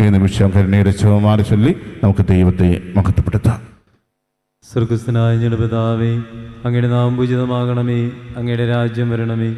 ഈ നിമിഷം കരുണയുടെ ശിവമാല ചൊല്ലി നമുക്ക് ദൈവത്തെ മഹത്വപ്പെടുത്താം. സ്വർഗസ്ഥനായ ഞങ്ങളുടെ പിതാവേ അങ്ങയുടെ നാം പൂജിതമാകണമേ അങ്ങയുടെ രാജ്യം വരണമേ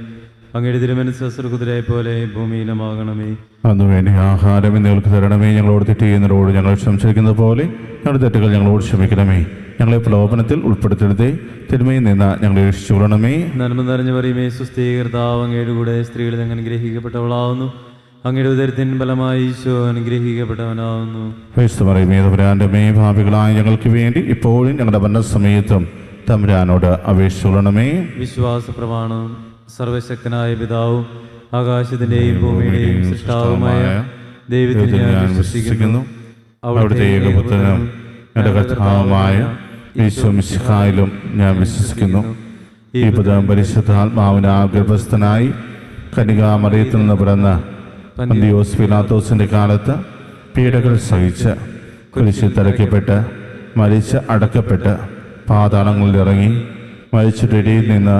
അങ്ങയുടെ തിരുമനസ് സ്വർഗത്തിലെ പോലെ ഭൂമിയിലുമാകണമേ. അന്നു വേണ്ടി ആഹാരം നിങ്ങൾക്ക് തരണമേ ഞങ്ങളോട് തെറ്റ് ചെയ്യുന്നവരോട് ഞങ്ങൾ സംശയിക്കുന്നത് പോലെ ഞങ്ങളുടെ തെറ്റുകൾ ഞങ്ങളോട് ക്ഷമിക്കണമേ. ഞങ്ങളെ പ്രലോഭനത്തിൽ ഉൾപ്പെടുത്തരുതേ തിരുമയിൽ നിന്ന് ഞങ്ങളെ രക്ഷിച്ചുകൊള്ളണമേ. നന്മ നിറഞ്ഞു പറയുമേ സുസ്ഥീകർത്താവ് അങ്ങയുടെ കൂടെ സ്ത്രീകളിൽ അങ്ങനെ അനുഗ്രഹിക്കപ്പെട്ടവളാവുന്നു. അങ്ങയുടെ ഉദരത്തിൻ ഫലമായി ഈശോ അനുഗ്രഹിക്കപ്പെട്ടവനാവുന്നു. മേധപുരാന്റെ മേ ഭാവികളായ ഞങ്ങൾക്ക് വേണ്ടി ഇപ്പോഴും ഞങ്ങളുടെ ഭരണസമയത്തും തമ്പുരാനോട് അപേക്ഷിച്ചുകൊള്ളണമേ. വിശ്വാസ പ്രമാണം സർവശക്തനായ പിതാവും ആകാശത്തിന്റെയും ഭൂമിയുടെയും സൃഷ്ടാവുമായ ദൈവത്തിൽ ഞാൻ വിശ്വസിക്കുന്നു. അവിടുത്തെ ഏകപുത്രനും എന്റെ കർത്താവുമായ ഈശോമിശിഹായിലും ഞാൻ വിശ്വസിക്കുന്നു. ഈ പുതം പരിശുദ്ധാത്മാവിന് ഗർഭസ്ഥനായി കനികാമറിയത്തിൽ നിന്ന് പിറന്ന പന്തിയോസ് പിലാത്തോസിന്റെ കാലത്ത് പീഡകൾ സഹിച്ച് കുരിശിൽ തിരക്കപ്പെട്ട് മരിച്ച് അടക്കപ്പെട്ട് പാതാളങ്ങളിൽ ഇറങ്ങി മരിച്ചിട്ടിടയിൽ നിന്ന്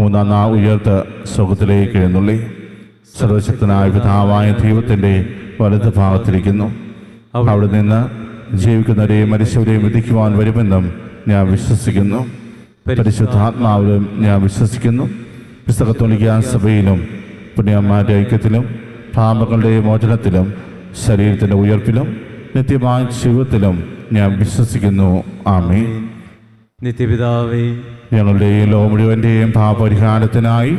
മൂന്നാം നാ ഉയർത്ത് സുഖത്തിലേക്ക് എഴുന്നള്ളി. സർവശക്തനായ പിതാവായ ദൈവത്തിന്റെ വലത് ഭാഗത്തിരിക്കുന്നു. അവിടെ നിന്ന് ജീവിക്കുന്നവരെയും മരിച്ചവരെയും വിധിക്കുവാൻ വരുമെന്നും ഞാൻ വിശ്വസിക്കുന്നു. പരിശുദ്ധാത്മാവിലും ഞാൻ വിശ്വസിക്കുന്നു. വിശുദ്ധ സഭയിലും പുണ്യന്മാരുടെ ഐക്യത്തിലും പാപങ്ങളുടെ മോചനത്തിലും ശരീരത്തിന്റെ ഉയർപ്പിലും നിത്യമായ ജീവിതത്തിലും ഞാൻ വിശ്വസിക്കുന്നു. ആമേ നിത്യപിതാവേ ഞങ്ങളുടെ ഈ ലോ മുഴുവന്റെയും പാപപരിഹാരത്തിനായി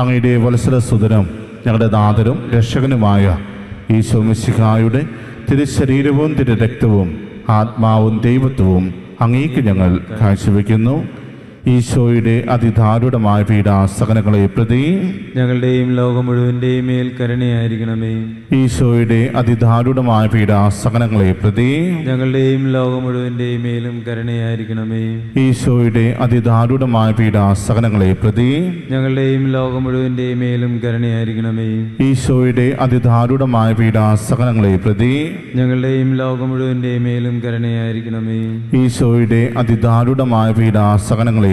അങ്ങയുടെ വത്സരസുതനും ഞങ്ങളുടെ നാഥരും രക്ഷകനുമായ ഈശോ മിശിഹായുടെ തിരുശരീരവും തിരുരക്തവും ആത്മാവും ദൈവത്വവും അങ്ങേക്ക് ഞങ്ങൾ കാഴ്ചവെക്കുന്നു. ഈശോയുടെ അതിദാരുണമായ പീഡാസകനങ്ങളെ പ്രതി ഞങ്ങളുടെയും ലോകം മുഴുവന്റെയും മേൽ കരുണയായിരിക്കണമേ. ഈശോയുടെ അതിദാരുണമായ പീഡാസകനങ്ങളെ പ്രതി ഞങ്ങളുടെയും ലോകം മുഴുവന്റെയും മേലും കരുണയായിരിക്കണമേ. ഈശോയുടെ അതിദാരുണമായ പീഡാസകനങ്ങളെ പ്രതി ഞങ്ങളുടെയും ലോകം മുഴുവന്റെയും മേലും കരുണയായിരിക്കണമേ. ഈശോയുടെ അതിദാരുണമായ പീഡാസകനങ്ങളെ പ്രതി ഞങ്ങളുടെയും ലോകം മുഴുവന്റെയും മേലും കരുണയായിരിക്കണമേ. ഈശോയുടെ അതിദാരുണമായ പീഡാസകനങ്ങളെ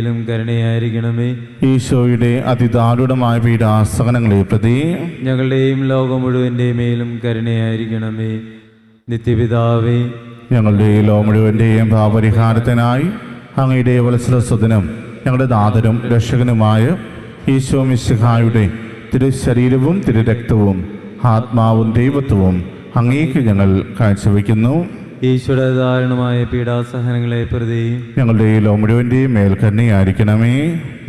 മേലും കരുണയായിരിക്കണമേ. ഈശോയുടെ അതിദാരുണമായ പീഡാസകനങ്ങളെ പ്രതി ഞങ്ങളുടെയും ലോകം മുഴുവന്റെ മേലും കരുണയായിരിക്കണമേ. നിത്യപിതാവേ. ഞങ്ങളുടെ ഈ ലോകം മുഴുവന്റെയും പാപരിഹാരത്തിനായി അങ്ങയുടെ വത്സരസ്വതനും ഞങ്ങളുടെ നാഥനും രക്ഷകനുമായ ഈശോ മിശിഹായുടെ തിരുശരീരവും തിരുരക്തവും ആത്മാവും ദൈവത്വവും അങ്ങേക്ക് ഞങ്ങൾ കാഴ്ചവെക്കുന്നു. ഈശ്വര ദാരുണമായ പീഡാസഹനങ്ങളെ പ്രതി. ഞങ്ങളുടെ ഈ ലോ മുഴുവന്റെയും മേൽക്കണ്ണിയായിരിക്കണമേ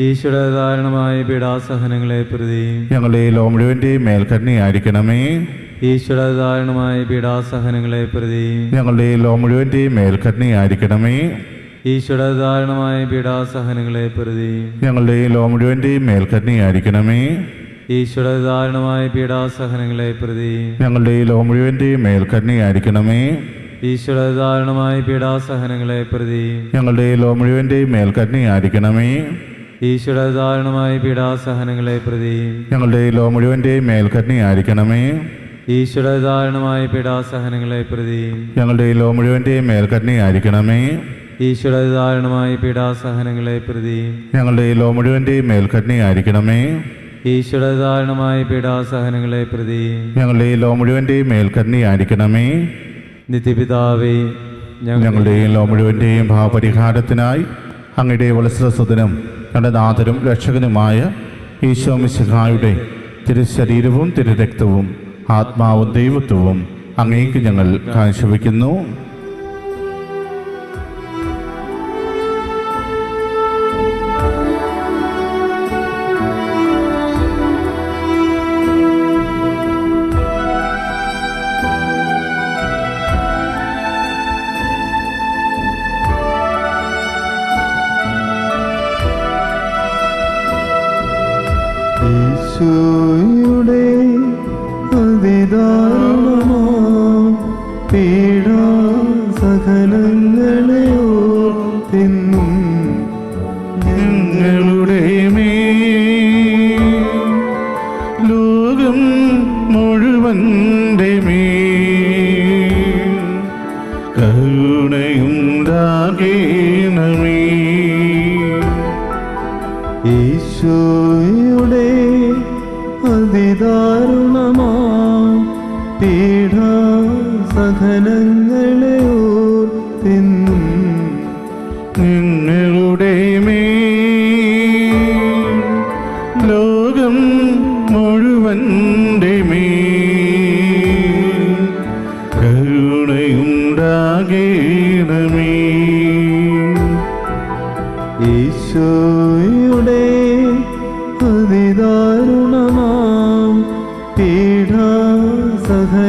ഈശ്വരദാരുണമായ പീഡാസഹനങ്ങളെ പ്രതി. ഞങ്ങളുടെ ഈ ലോ മുഴുവന്റെയും മേൽക്കണ്ണിയായിരിക്കണമേ ഈശ്വരദാരുണമായ പീഡാസഹനങ്ങളെ പ്രതി. ഞങ്ങളുടെ ഈ ലോ മുഴുവന്റെയും മേൽക്കണ്ണിയായിരിക്കണമേ ഈശ്വരദാരുണമായ പീഡാസഹനങ്ങളെ പ്രതി. ഞങ്ങളുടെ ഈ ലോ മുഴുവന്റെയും മേൽക്കണ്ണിയായിരിക്കണമേ ഈശ്വരദാരുണമായ പീഡാസഹനങ്ങളെ പ്രതി. ഞങ്ങളുടെ ഈ മുഴുവന്റെയും മേൽക്കണ്ണിയായിരിക്കണമേ ഈശ്വര ദാരുണമായ പീഡാസഹനങ്ങളെ പ്രതി. ഞങ്ങളുടെ ഈ ലോ മുഴുവന്റെയും മേൽക്കണ്ണിയായിരിക്കണമേ. ഈശ്വര ദാരുണമായ പീഡാസഹനങ്ങളെ പ്രതി. ഞങ്ങളുടെ ഈ ലോ മുഴുവന്റെയും മേൽക്കണ്ണിയായിരിക്കണമേ. ഈശ്വര ദാരുണമായ പീഡാസഹനങ്ങളെ പ്രതി. ഞങ്ങളുടെ ഈ ലോ മുഴുവന്റെയും മേൽക്കണ്ണിയായിരിക്കണമേ. ഈശ്വര ദാരുണമായ പീഡാസഹനങ്ങളെ പ്രതി. ഞങ്ങളുടെ ഈ ലോ മുഴുവന്റെയും മേൽക്കണ്ണിയായിരിക്കണമേ. ഈശ്വര ദാരുണമായ പീഡാസഹനങ്ങളെ പ്രതി. ഞങ്ങളുടെ ഈ ലോ മുഴുവന്റെയും മേൽക്കണ്ണിയായിരിക്കണമേ. നിത്യപിതാവേ ഞങ്ങളുടെയും ഞങ്ങളുടെ ഈ ലോ മുഴുവന്റെയും ഭാവപരിഹാരത്തിനായി അങ്ങയുടെ വത്സരസുതനും ഞങ്ങളുടെ നാഥരും രക്ഷകനുമായ ഈശോ മിശിഹായുടെ തിരുശരീരവും തിരുരക്തവും ആത്മാവും ദൈവത്വവും അങ്ങേക്ക് ഞങ്ങൾ കാഴ്ചവെക്കുന്നു. ലോകം മേൽ കരുണയുണ്ടാകേണമേ ഈശോയുടെ അതിദാരുണമാ പീഡാസഹനങ്ങളെ ഓർത്തിന്നും നിങ്ങളുടെ മേൽ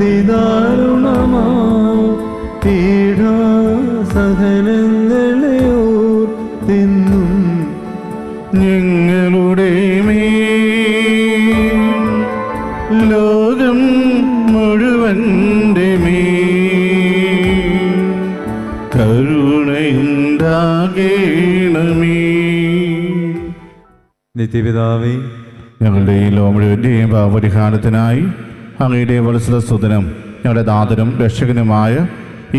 അതിദാരുണമാം. പീഡാസഹനങ്ങളെ ഓർത്തിന്നും ഞങ്ങളുടെ മേൽ. ലോകം മുഴുവന്റെ മേൽ. കരുണയുണ്ടാകേണമേ. നിത്യപിതാവേ ഞങ്ങളുടെ ഈ ലോമുഴുവന്റെയും പാപപരിഹാരത്തിനായി അങ്ങയുടെ വത്സലസ്തുതനും ഞങ്ങളുടെ ദാതരും രക്ഷകനുമായ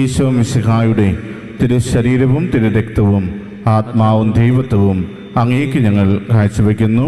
ഈശോ മിശിഹായുടെ തിരുശരീരവും തിരുരക്തവും ആത്മാവും ദൈവത്വവും അങ്ങേക്ക് ഞങ്ങൾ കാഴ്ചവെക്കുന്നു.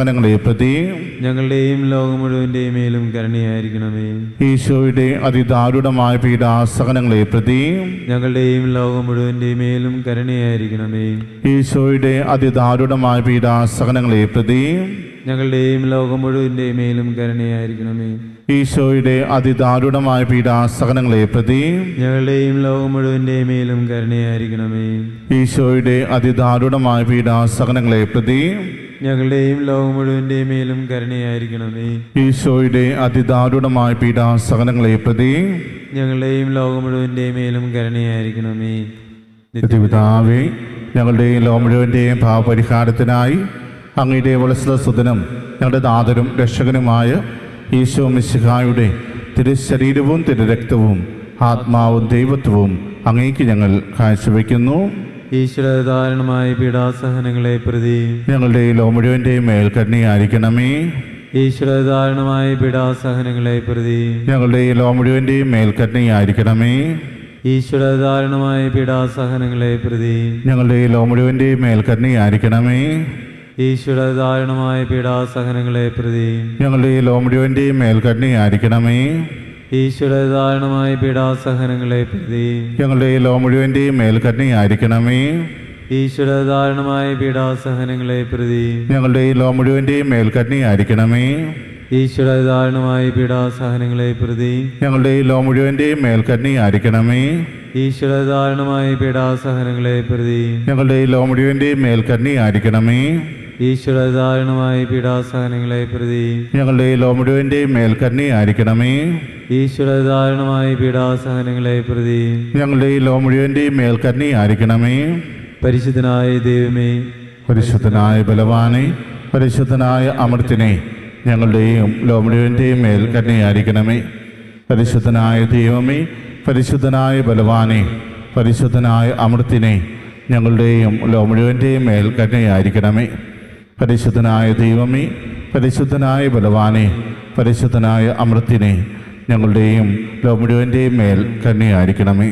പീഡാസഹനങ്ങളെ പ്രതി ഞങ്ങളുടെയും ലോകം മുഴുവന്റെയും മേലും കരുണയായിരിക്കണമേ. ഈശോയുടെ അതിദാരുണമായ പീഡാസഹനങ്ങളെ പ്രതി ഞങ്ങളുടെയും ലോകം മുഴുവന്റെയും മേലും കരുണയായിരിക്കണമേ. ഈശോയുടെ അതിദാരുണമായ പീഡാസഹനങ്ങളെ പ്രതി ഞങ്ങളുടെയും ലോകം മുഴുവന്റെയും മേലും കരുണയായിരിക്കണമേ. ഈശോയുടെ അതിദാരുണമായ പീഡാസഹനങ്ങളെ പ്രതി ഞങ്ങളുടെയും ലോകം മുഴുവന്റെയും മേലും കരുണയായിരിക്കണമേ. ഈശോയുടെ അതിദാരുണമായ പീഡാസഹനങ്ങളെ പ്രതി ഞങ്ങളുടെയും ലോകം മുഴുവന്റെയും മേലും കരുണയായിരിക്കണമേ. ഈശോയുടെ അതിദാരുണമായ പീഡാസഹനങ്ങളെ പ്രതി ഞങ്ങളുടെയും ലോകം മുഴുവന്റെയും മേലും കരുണയായിരിക്കണമേ. പിതാവേ ഞങ്ങളുടെയും ലോകം മുഴുവന്റെയും ഭാവപരിഹാരത്തിനായി അങ്ങയുടെ വളസ്ത സുദനം ഞങ്ങളുടെ നാഥനും രക്ഷകനുമായ ഈശോ മിശിഹായുടെ തിരുശരീരവും തിരുരക്തവും ആത്മാവും ദൈവത്വവും അങ്ങേക്ക് ഞങ്ങൾ കാഴ്ചവെക്കുന്നു. ഈശ്വരധാരണമായ പീഡാസഹനങ്ങളെ പ്രതി. ഞങ്ങളുടെ ലോ മുഴുവന്റെയും മേൽ കരുണയായിരിക്കണമേ. ഈശ്വരധാരണമായ പീഡാസഹനങ്ങളെ പ്രതി. ഞങ്ങളുടെ ലോ മുഴുവന്റെയും മേൽ കരുണയായിരിക്കണമേ. ഈശ്വരധാരണമായ പീഡാസഹനങ്ങളെ പ്രതി. ഞങ്ങളുടെ ലോ മുഴുവന്റെയും മേൽ കരുണയായിരിക്കണമേ. ഈശ്വരധാരണമായ പീഡാസഹനങ്ങളെ പ്രതി. ഞങ്ങളുടെ ലോ മുഴുവന്റെയും മേൽ കരുണയായിരിക്കണമേ. ഈശ്വരധാരണമായ പീഡാസഹനങ്ങളെ പ്രതി. ഞങ്ങളുടെ ലോ മുഴുവന്റെയും മേൽ കരുണയായിരിക്കണമേ ഈശ്വരധാരണമായ പീഡാസഹനങ്ങളെ പ്രതി. ഞങ്ങളുടെ ലോ മുഴുവന്റെയും മേൽ കരുണയായിരിക്കണമേ ഈശ്വരധാരണമായ പീഡാസഹനങ്ങളെ പ്രതി. ഞങ്ങളുടെ ലോ മുഴുവന്റെയും മേൽ കരുണയായിരിക്കണമേ ഈശ്വരധാരണമായ പീഡാസഹനങ്ങളെ പ്രതി. ഞങ്ങളുടെ ലോ മുഴുവന്റെയും മേൽ കരുണയായിരിക്കണമേ ഈശ്വരധാരണമായ പീഡാസഹനങ്ങളെ പ്രതി ഞങ്ങളുടെ ലോ മേൽക്കണ്ണി ആയിരിക്കണമേ ഈശ്വരധാരണമായി പീഡാസഹനങ്ങളെ പ്രതി ഞങ്ങളുടെ ലോ മേൽക്കണ്ണി ആയിരിക്കണമേ പരിശുദ്ധനായ ദൈവമേ പരിശുദ്ധനായ ബലവാനെ പരിശുദ്ധനായ അമൃത്തിനെ ഞങ്ങളുടെയും ലോ മേൽക്കണ്ണി ആയിരിക്കണമേ പരിശുദ്ധനായ ദൈവമേ പരിശുദ്ധനായ ബലവാനെ പരിശുദ്ധനായ അമൃത്തിനെ ഞങ്ങളുടെയും ലോമുഴുവിന്റെയും മേൽക്കണ്ണി മേൽ കരുണയായിരിക്കണമേ. പരിശുദ്ധനായ ദൈവമേ പരിശുദ്ധനായ ബലവാനെ പരിശുദ്ധനായ അമൃത്തിനെ ഞങ്ങളുടെയും ലോമുഴുവന്റെയും മേൽ കരുണയായിരിക്കണമേ.